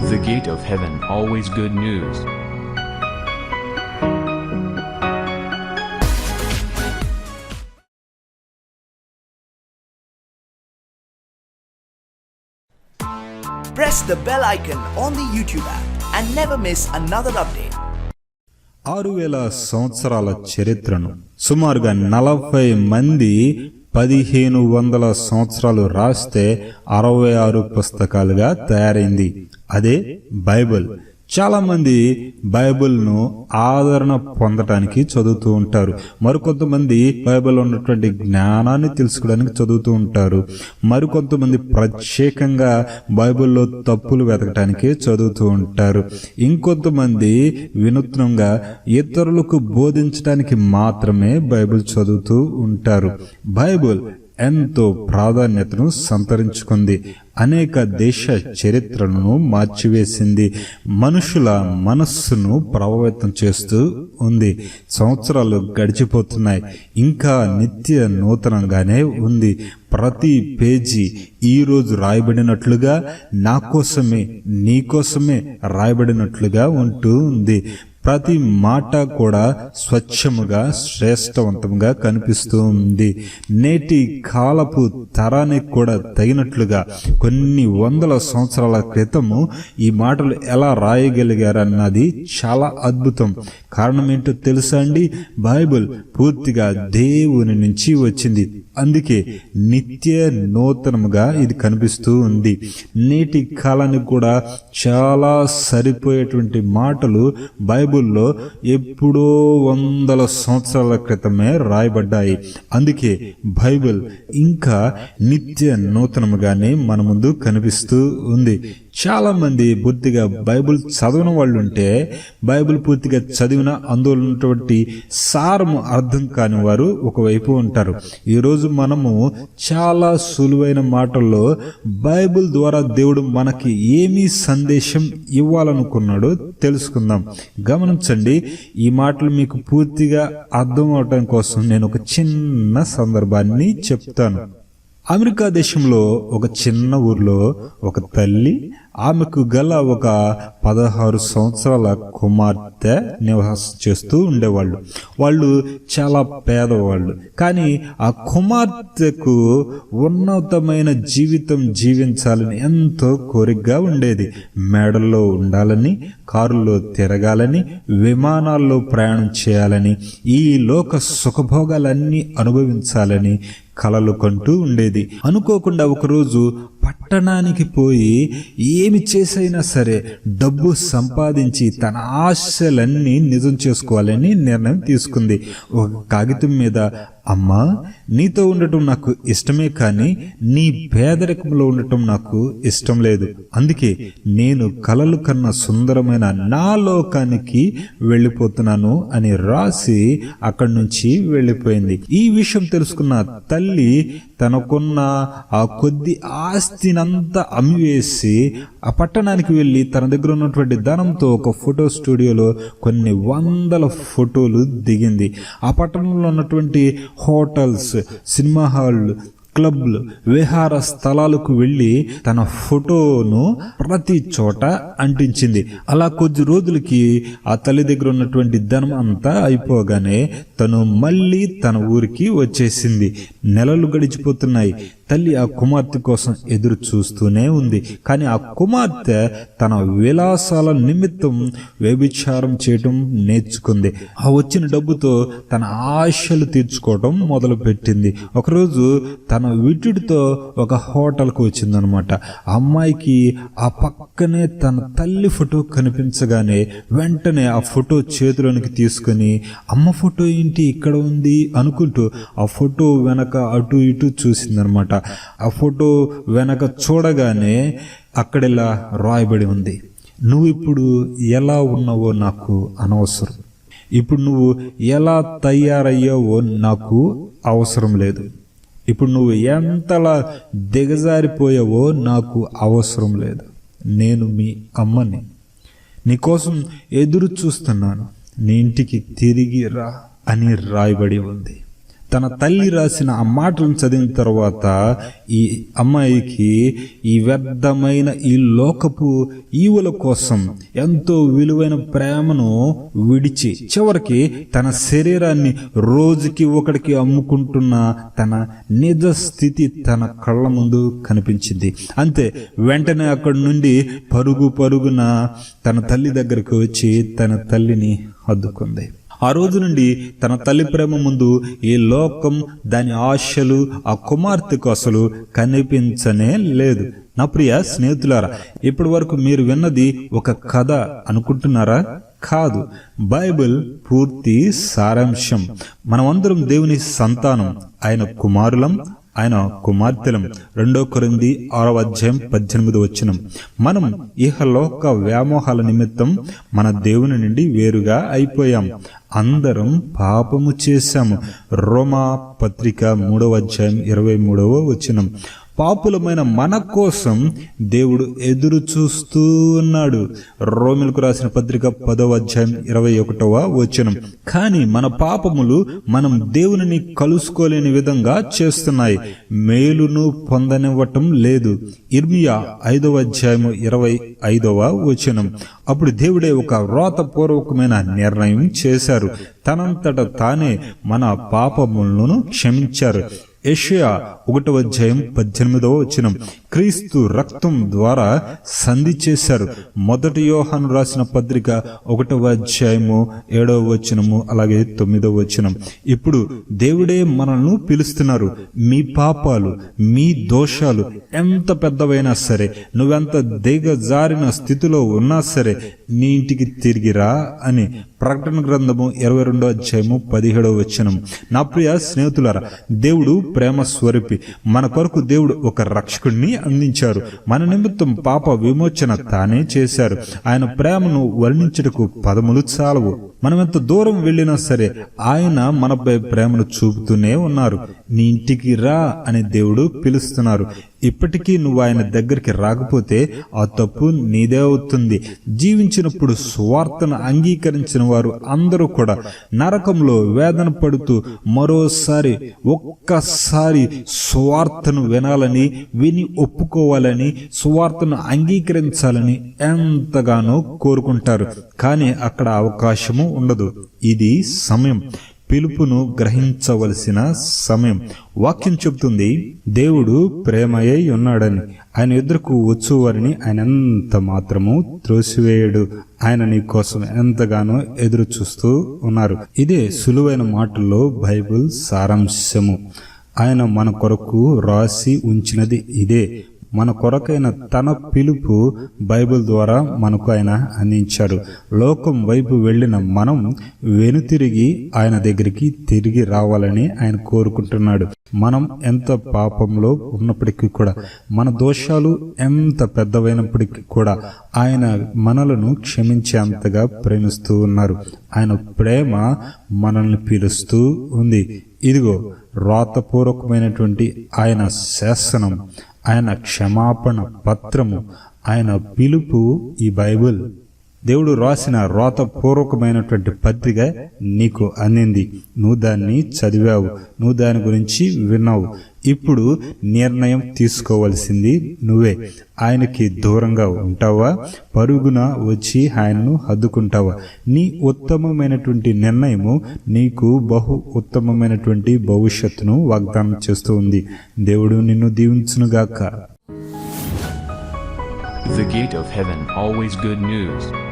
The Gate of Heaven, always good news. Press the bell icon on the YouTube app and never miss another update. ఆరు వేల సంవత్సరాల చరిత్రను సుమారుగా నలభై మంది పదిహేను వందల సంవత్సరాలు రాస్తే అరవై ఆరు పుస్తకాలుగా తయారైంది అదే బైబిల్. చాలా మంది బైబిల్ను ఆదరణ పొందటానికి చదువుతూ ఉంటారు. మరికొంతమంది బైబిల్ ఉన్నటువంటి జ్ఞానాన్ని తెలుసుకోవడానికి చదువుతూ ఉంటారు. మరికొంతమంది ప్రత్యేకంగా బైబిల్లో తప్పులు వెతకటానికి చదువుతూ ఉంటారు. ఇంకొంతమంది వినూత్నంగా ఇతరులకు బోధించడానికి మాత్రమే బైబిల్ చదువుతూ ఉంటారు. బైబిల్ ఎంతో ప్రాధాన్యతను సంతరించుకుంది. అనేక దేశ చరిత్రను మార్చివేసింది. మనుషుల మనస్సును ప్రభావితం చేస్తూ ఉంది. సంవత్సరాలు గడిచిపోతున్నాయి. ఇంకా నిత్య నూతనంగానే ఉంది. ప్రతి పేజీ ఈరోజు రాయబడినట్లుగా నా కోసమే నీ కోసమే రాయబడినట్లుగా ఉంటూ ఉంది. ప్రతి మాట కూడా స్వచ్ఛముగా శ్రేష్టవంతంగా కనిపిస్తూ ఉంది నేటి కాలపు తరానికి కూడా తగినట్లుగా కొన్ని వందల సంవత్సరాల క్రితము ఈ మాటలు ఎలా రాయగలిగారన్నది చాలా అద్భుతం. కారణం ఏంటో తెలుసా అండి? బైబిల్ పూర్తిగా దేవుని నుంచి వచ్చింది. అందుకే నిత్య నూతనముగా ఇది కనిపిస్తూ ఉంది. నేటి కాలానికి కూడా చాలా సరిపోయేటువంటి మాటలు బైబుల్లో ఎప్పుడో వందల సంవత్సరాల క్రితమే రాయబడ్డాయి. అందుకే బైబిల్ ఇంకా నిత్య నూతనముగానే మన ముందు కనిపిస్తూ ఉంది. చాలా మంది పూర్తిగా బైబిల్ చదవని వాళ్ళు ఉంటే బైబిల్ పూర్తిగా చదివిన అందులో ఉన్నటువంటి సారము అర్థం కాని వారు ఒకవైపు ఉంటారు. ఈరోజు మనము చాలా సులువైన మాటల్లో బైబిల్ ద్వారా దేవుడు మనకి ఏమి సందేశం ఇవ్వాలనుకున్నాడో తెలుసుకుందాం. గమనించండి ఈ మాటలు మీకు పూర్తిగా అర్థం అవటం కోసం నేను ఒక చిన్న సందర్భాన్ని చెప్తాను. అమెరికా దేశంలో ఒక చిన్న ఊర్లో ఒక తల్లి ఆమెకు గల ఒక పదహారు సంవత్సరాల కుమార్తె నివాసం చేస్తూ ఉండేవాళ్ళు. వాళ్ళు చాలా పేదవాళ్ళు. కానీ ఆ కుమార్తెకు ఉన్నతమైన జీవితం జీవించాలని ఎంతో కోరికగా ఉండేది. మేడల్లో ఉండాలని కారులో తిరగాలని విమానాల్లో ప్రయాణం చేయాలని ఈ లోక సుఖభోగాలన్నీ అనుభవించాలని కలలు కంటూ ఉండేది. అనుకోకుండా ఒకరోజు పట్టణానికి పోయి ఏమి చేసైనా సరే డబ్బు సంపాదించి తన ఆశలన్నీ నిజం చేసుకోవాలని నిర్ణయం తీసుకుంది. ఒక కాగితం మీద అమ్మా నీతో ఉండటం నాకు ఇష్టమే కానీ నీ పేదరికంలో ఉండటం నాకు ఇష్టం లేదు. అందుకే నేను కలలు కన్న సుందరమైన నా లోకానికి వెళ్ళిపోతున్నాను అని రాసి అక్కడి నుంచి వెళ్ళిపోయింది. ఈ విషయం తెలుసుకున్న తల్లి తనకున్న ఆ కొద్ది ఆస్తినంతా అమ్మివేసి ఆ పట్టణానికి వెళ్ళి తన దగ్గర ఉన్నటువంటి ధనంతో ఒక ఫోటో స్టూడియోలో కొన్ని వందల ఫోటోలు దిగింది. ఆ పట్టణంలో ఉన్నటువంటి హోటల్స్ సినిమా హాళ్ళు క్లబ్లు విహార స్థలాలకు వెళ్ళి తన ఫోటోను ప్రతి చోట అంటించింది. అలా కొద్ది రోజులకి ఆ తల్లి దగ్గర ఉన్నటువంటి ధనం అంతా అయిపోగానే తను మళ్ళీ తన ఊరికి వచ్చేసింది. నెలలు గడిచిపోతున్నాయి. తల్లి ఆ కుమార్తె కోసం ఎదురు చూస్తూనే ఉంది. కానీ ఆ కుమార్తె తన విలాసాల నిమిత్తం వ్యభిచారం చేయటం నేర్చుకుంది. ఆ వచ్చిన డబ్బుతో తన ఆశలు తీర్చుకోవటం మొదలుపెట్టింది. ఒకరోజు తన విటుడితో ఒక హోటల్కి వచ్చిందనమాట. ఆ అమ్మాయికి ఆ పక్కనే తన తల్లి ఫోటో కనిపించగానే వెంటనే ఆ ఫోటో చేతిలోనికి తీసుకొని అమ్మ ఫోటో ఏంటి? ఇక్కడ ఉంది అనుకుంటూ ఆ ఫోటో వెనక అటు ఇటు చూసిందనమాట. ఆ ఫోటో వెనక చూడగానే అక్కడిలా రాయబడి ఉంది. నువ్వు ఇప్పుడు ఎలా ఉన్నావో నాకు అనవసరం. ఇప్పుడు నువ్వు ఎలా తయారయ్యావో నాకు అవసరం లేదు. ఇప్పుడు నువ్వు ఎంతలా దిగజారిపోయావో నాకు అవసరం లేదు. నేను మీ అమ్మని. నీకోసం ఎదురు చూస్తున్నాను. నీ ఇంటికి తిరిగి రా అని రాయబడి ఉంది. తన తల్లి రాసిన ఆ మాటలను చదివిన తర్వాత ఈ అమ్మాయికి ఈ వ్యర్థమైన ఈ లోకపు ఈవుల కోసం ఎంతో విలువైన ప్రేమను విడిచి చివరికి తన శరీరాన్ని రోజుకి ఒకడికి అమ్ముకుంటున్న తన నిజ స్థితి తన కళ్ళ ముందు కనిపించింది. అంతే వెంటనే అక్కడి నుండి పరుగు పరుగున తన తల్లి దగ్గరకు వచ్చి తన తల్లిని హద్దుకుంది. ఆ రోజు నుండి తన తల్లి ప్రేమ ముందు ఈ లోకం దాని ఆశలు ఆ కుమార్తెకు అసలు కనిపించనే లేదు. నా ప్రియ స్నేహితులారా ఇప్పటి వరకు మీరు విన్నది ఒక కథ అనుకుంటున్నారా? కాదు. బైబిల్ పూర్తి సారాంశం. మనమందరం దేవుని సంతానం ఆయన కుమారులం ఆయన కుమార్తెలం. రెండో కొరింది ఆరవ అధ్యాయం పద్దెనిమిది వచ్చినం మనం ఇహలోక వ్యామోహాల నిమిత్తం మన దేవుని నుండి వేరుగా అయిపోయాం. అందరం పాపము చేశాము. రోమా పత్రిక మూడవ అధ్యాయం ఇరవై మూడవ వచ్చినం పాపులమైన మన కోసం దేవుడు ఎదురు చూస్తూ ఉన్నాడు. రోమిలకు రాసిన పత్రిక పదవ అధ్యాయం ఇరవై ఒకటవ వచనం. కానీ మన పాపములు మనం దేవుని కలుసుకోలేని విధంగా చేస్తున్నాయి. మేలును పొందనివ్వటం లేదు. ఇర్మియా ఐదవ అధ్యాయము ఇరవై ఐదవ వచనం. అప్పుడు దేవుడే ఒక వ్రాతపూర్వకమైన నిర్ణయం చేశారు. తనంతట తానే మన పాపములను క్షమించారు. ఏషియా ఒకటవ అధ్యాయం పద్దెనిమిదవ వచనం. క్రీస్తు రక్తం ద్వారా సంధి చేశారు. మొదటి యోహాను రాసిన పత్రిక ఒకటవ అధ్యాయము ఏడవ వచనము అలాగే తొమ్మిదవ వచనం. ఇప్పుడు దేవుడే మనల్ని పిలుస్తున్నారు. మీ పాపాలు మీ దోషాలు ఎంత పెద్దవైనా సరే నువ్వెంత దిగజారిన స్థితిలో ఉన్నా సరే నీ ఇంటికి తిరిగిరా అని ప్రకటన గ్రంథము ఇరవై రెండో అధ్యాయము పదిహేడవ వచనం. నా ప్రియ స్నేహితులారా దేవుడు ప్రేమ స్వరూపి. మన కొరకు దేవుడు ఒక రక్షకుడిని అందించారు. మన నిమిత్తం పాప విమోచన తానే చేశారు. ఆయన ప్రేమను వర్ణించుటకు పదములు చాలవు. మనం ఎంత దూరం వెళ్ళినా సరే ఆయన మనపై ప్రేమను చూపుతూనే ఉన్నారు. నీ ఇంటికి రా అని దేవుడు పిలుస్తున్నారు. ఇప్పటికీ నువ్వు ఆయన దగ్గరికి రాకపోతే ఆ తప్పు నీదే అవుతుంది. జీవించినప్పుడు స్వార్థను అంగీకరించిన వారు అందరూ కూడా నరకంలో వేదన పడుతూ మరోసారి ఒక్కసారి స్వార్థను వినాలని విని ఒప్పుకోవాలని స్వార్థను అంగీకరించాలని ఎంతగానో కోరుకుంటారు. కానీ అక్కడ అవకాశము ఉండదు. ఇది సమయం. పిలుపును గ్రహించవలసిన సమయం. వాక్యం చెబుతుంది దేవుడు ప్రేమయ్యై ఉన్నాడని. ఆయన ఎదురుకు వచ్చువారిని ఆయన ఎంత మాత్రము త్రోసివేయడు. ఆయన నీ కోసం ఎంతగానో ఎదురు చూస్తూ ఉన్నారు. ఇదే సులువైన మాటల్లో బైబిల్ సారాంశము. ఆయన మన కొరకు రాసి ఉంచినది ఇదే. మన కొరకైన తన పిలుపు బైబిల్ ద్వారా మనకు ఆయన అందించాడు. లోకం వైపు వెళ్ళిన మనం వెనుతిరిగి ఆయన దగ్గరికి తిరిగి రావాలని ఆయన కోరుకుంటున్నాడు. మనం ఎంత పాపంలో ఉన్నప్పటికీ కూడా మన దోషాలు ఎంత పెద్దవైనప్పటికీ కూడా ఆయన మనలను క్షమించేంతగా ప్రేమిస్తూ ఉన్నారు. ఆయన ప్రేమ మనల్ని పిలుస్తూ ఉంది. ఇదిగో రాతపూర్వకమైనటువంటి ఆయన శాసనం. ఆయన క్షమాపణ పత్రము ఆయన పిలుపు ఈ బైబిల్. దేవుడు రాసిన రాతపూర్వకమైనటువంటి పత్రిక నీకు అందింది. నువ్వు దాన్ని చదివావు. నువ్వు దాని గురించి విన్నావు. ఇప్పుడు నిర్ణయం తీసుకోవలసింది నువ్వే. ఆయనకి దూరంగా ఉంటావా? పరుగున వచ్చి ఆయనను హద్దుకుంటావా? నీ ఉత్తమమైనటువంటి నిర్ణయము నీకు బహు ఉత్తమమైనటువంటి భవిష్యత్తును వాగ్దానం చేస్తూ ఉంది. దేవుడు నిన్ను దీవించునుగాక. The Gate of Heaven always good news.